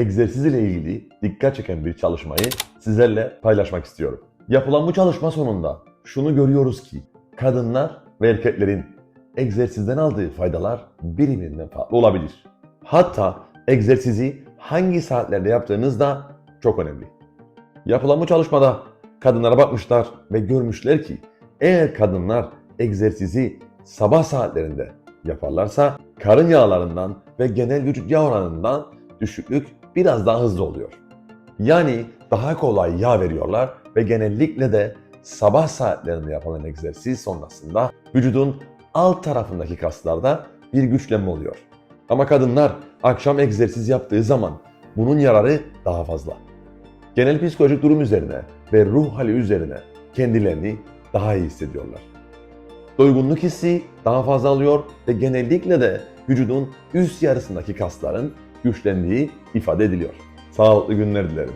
egzersiz ile ilgili dikkat çeken bir çalışmayı sizlerle paylaşmak istiyorum. Yapılan bu çalışma sonunda şunu görüyoruz ki kadınlar ve erkeklerin egzersizden aldığı faydalar birbirinden farklı olabilir. Hatta egzersizi hangi saatlerde yaptığınız da çok önemli. Yapılan bu çalışmada kadınlara bakmışlar ve görmüşler ki eğer kadınlar egzersizi sabah saatlerinde yaparlarsa karın yağlarından ve genel vücut yağ oranından düşüklük biraz daha hızlı oluyor. Yani daha kolay yağ veriyorlar ve genellikle de sabah saatlerinde yapılan egzersiz sonrasında vücudun alt tarafındaki kaslarda bir güçlenme oluyor. Ama kadınlar akşam egzersiz yaptığı zaman bunun yararı daha fazla. Genel psikolojik durum üzerine ve ruh hali üzerine kendilerini daha iyi hissediyorlar. Doygunluk hissi daha fazla alıyor ve genellikle de vücudun üst yarısındaki kasların güçlendiği ifade ediliyor. Sağlıklı günler dilerim.